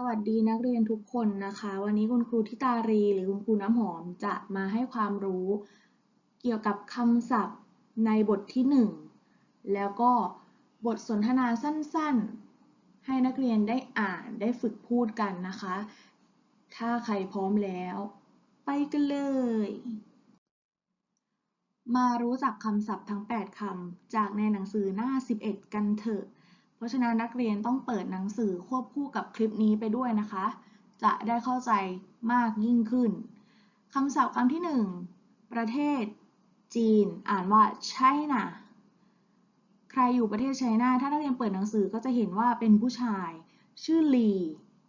สวัสดีนักเรียนทุกคนนะคะ วันนี้คุณครูทิตารีหรือคุณครูน้ำหอมจะมาให้ความรู้ เกี่ยวกับคำศัพท์ในบทที่ 1 แล้วก็บทสนทนาสั้นๆ ให้นักเรียนได้อ่านได้ฝึกพูดกันนะคะ ถ้าใครพร้อมแล้ว ไปกันเลย มารู้จักคำศัพท์ทั้ง 8คำจากในหนังสือหน้า 11 กันเถอะ เพราะฉะนั้นนักเรียนต้องเปิดหนังสือควบคู่กับคลิปนี้ไปด้วยนะคะ จะได้เข้าใจมากยิ่งขึ้นคำศัพท์คำที่ 1 ประเทศ จีน อ่านว่า China ใครอยู่ประเทศไชน่าถ้านักเรียนเปิดหนังสือก็จะเห็นว่าเป็นผู้ชาย ชื่อลี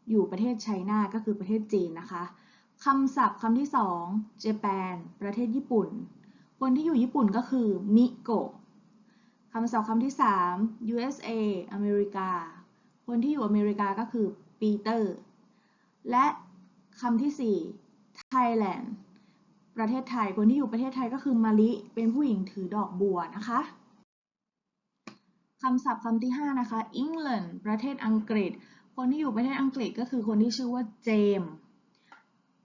อยู่ประเทศไชน่าก็คือประเทศจีนนะคะคำศัพท์คำที่2 Japan ประเทศญี่ปุ่น คนที่อยู่ญี่ปุ่นก็คือมิโกะ คำศัพท์คำที่ 3 USA อเมริกา คนที่อยู่อเมริกาก็คือปีเตอร์ และคำที่ 4 Thailand ประเทศไทย คนที่อยู่ประเทศไทยก็คือมาลิเป็นผู้หญิงถือดอกบัวนะคะคำศัพท์คำที่ 5 นะคะ England ประเทศอังกฤษ คนที่อยู่ประเทศอังกฤษก็คือคนที่ชื่อว่าเจมส์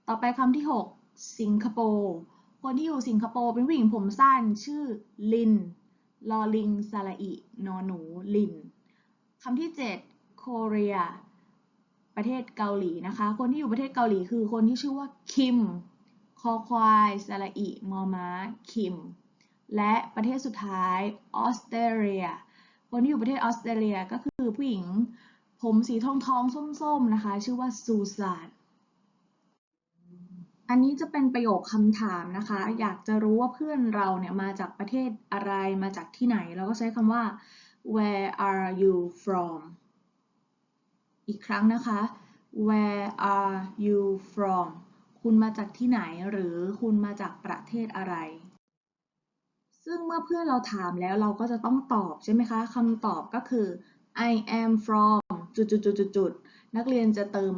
ต่อไปคำที่ 6 สิงคโปร์ คนที่อยู่สิงคโปร์เป็นผู้หญิงผมสั้นชื่อลิน ลอลิงสระอินอหนูลินคำที่7โคเรียประเทศเกาหลีนะคะ คนที่อยู่ประเทศเกาหลีคือคนที่ชื่อว่าคิม คอควายสระอิมอม้าคิม และประเทศสุดท้ายออสเตรเลีย คนที่อยู่ประเทศออสเตรเลียก็คือผู้หญิงผมสีทองทองส้มๆนะคะ ชื่อว่าซูซาน อันนี้จะเป็นประโยคคำถามนะคะ อยากจะรู้ว่าเพื่อนเราเนี่ยมาจากประเทศอะไร มาจากที่ไหน เราก็ใช้คำว่า where are you from อีกครั้งนะคะ where are you from คุณมาจากที่ไหนหรือคุณมาจากประเทศอะไร ซึ่งเมื่อเพื่อนเราถามแล้วเราก็จะต้องตอบใช่ไหมคะคำตอบก็คือ I am from จุดจุดจุดจุดจุดนักเรียนจะเติม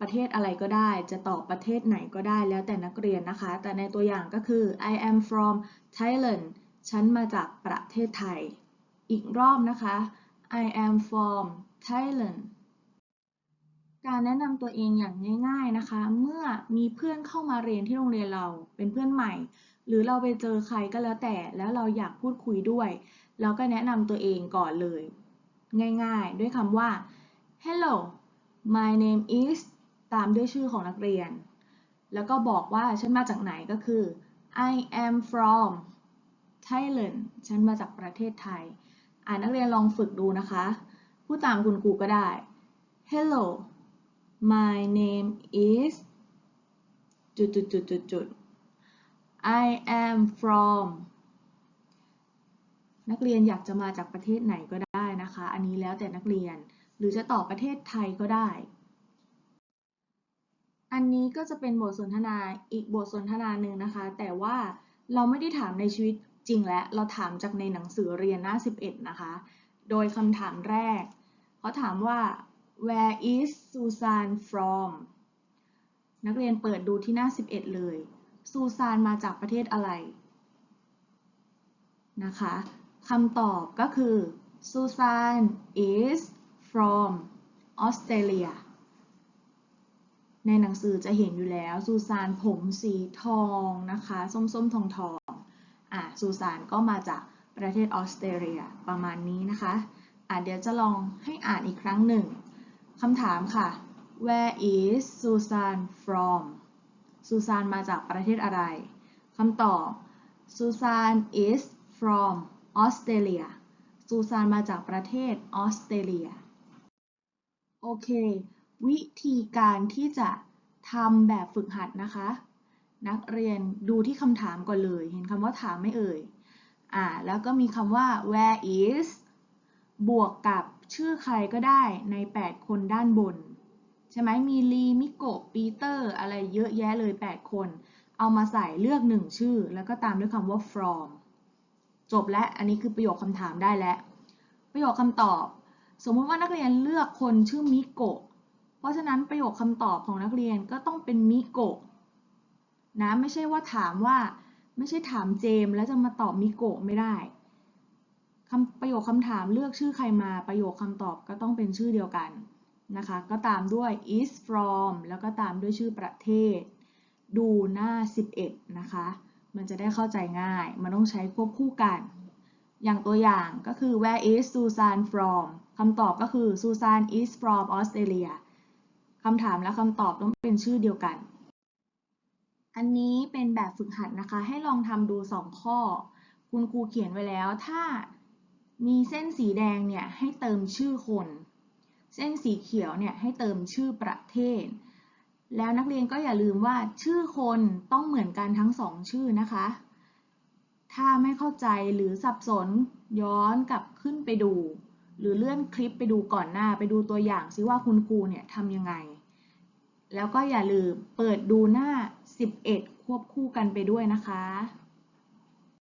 ประเทศอะไรก็ได้ จะตอบประเทศไหนก็ได้แล้วแต่นักเรียนนะคะ แต่ในตัวอย่างก็คือ I am from Thailand ฉันมาจากประเทศไทย อีกรอบนะคะ I am from Thailand การแนะนำตัวเองอย่างง่าย ๆนะคะ เมื่อมีเพื่อนเข้ามาเรียนที่โรงเรียนเราเป็นเพื่อนใหม่ หรือเราไปเจอใครก็แล้วแต่ แล้วเราอยากพูดคุยด้วย เราก็แนะนำตัวเองก่อนเลย ง่ายๆ ด้วยคำว่า hello my name is ตามด้วยชื่อของนักเรียน แล้วก็บอกว่าฉันมาจากไหนก็คือ I am from Thailand ฉันมาจากประเทศไทย อ่านนักเรียนลองฝึกดูนะคะ พูดตามคุณครูก็ได้ Hello my name is จุดจุดจุดจุดจุด I am from นักเรียนอยากจะมาจากประเทศไหนก็ได้นะคะ อันนี้แล้วแต่นักเรียน หรือจะตอบประเทศไทยก็ได้ อันนี้ก็จะเป็นบทสนทนาอีกบทสนทนาหนึ่งนะคะ แต่ว่าเราไม่ได้ถามในชีวิตจริงและเราถามจากในหนังสือเรียนหน้า 11 นะคะ โดยคำถามแรก เขาถามว่า where is Susan from นักเรียนเปิดดูที่หน้า 11 เลย ซูซานมาจากประเทศอะไรนะคะคำตอบก็คือ Susan is from Australia ในหนังสือจะเห็นอยู่แล้วซูซานผมสีทองนะคะ ส้มๆทองทองอะซูซานก็มาจากประเทศออสเตรเลียประมาณนี้นะคะอะเดี๋ยวจะลองให้อ่านอีกครั้งหนึ่งคำถามค่ะ Where is Susan from ซูซานมาจากประเทศอะไรคำตอบ Susan is from Australia ซูซานมาจากประเทศออสเตรเลีย โอเค วิธีการที่จะ ทำแบบฝึกหัดนะคะ นักเรียนดูที่คำถามก่อนเลย เห็นคำว่าถามไม่เอ่ยอ่าแล้วก็มีคำว่า where is บวกกับชื่อใครก็ได้ใน 8 คนด้านบน ใช่ไหมมีลีมิโกปีเตอร์อะไรเยอะแยะเลย 8 คน เอามาใส่เลือก 1 ชื่อ แล้วก็ตามด้วยคำว่า from จบและอันนี้คือประโยคคำถามได้แล้ว ประโยคคำตอบ สมมุติว่านักเรียนเลือกคนชื่อมิโกะ เพราะฉะนั้นประโยคคำตอบของนักเรียนก็ต้องเป็นมิโกะนะไม่ใช่ว่าถามว่าไม่ใช่ถามเจมแล้วจะมาตอบมิโกะไม่ได้คำประโยคคำถามเลือกชื่อใครมาประโยคคำตอบก็ต้องเป็นชื่อเดียวกันนะคะ ก็ตามด้วย is from แล้วก็ตามด้วยชื่อประเทศ ดูหน้า 11 นะคะ มันจะได้เข้าใจง่าย มันต้องใช้ควบคู่กัน อย่างตัวอย่างก็คือ where is Susan from คำตอบก็คือ Susan is from Australia คำถามและคำตอบต้องเป็นชื่อเดียวกัน อันนี้เป็นแบบฝึกหัดนะคะ ให้ลองทำดู 2 ข้อ คุณครูเขียนไว้แล้ว ถ้ามีเส้นสีแดงเนี่ยให้เติมชื่อคน เส้นสีเขียวเนี่ยให้เติมชื่อประเทศ แล้วนักเรียนก็อย่าลืมว่าชื่อคนต้องเหมือนกันทั้งสองชื่อนะคะ ถ้าไม่เข้าใจหรือสับสนย้อนกลับขึ้นไปดู หรือเลื่อนคลิปไปดูก่อนหน้าไปดูตัวอย่างซิว่าคุณครูเนี่ยทำยังไง แล้วก็อย่าลืมเปิดดูหน้า 11 ควบคู่กันไปด้วยนะคะ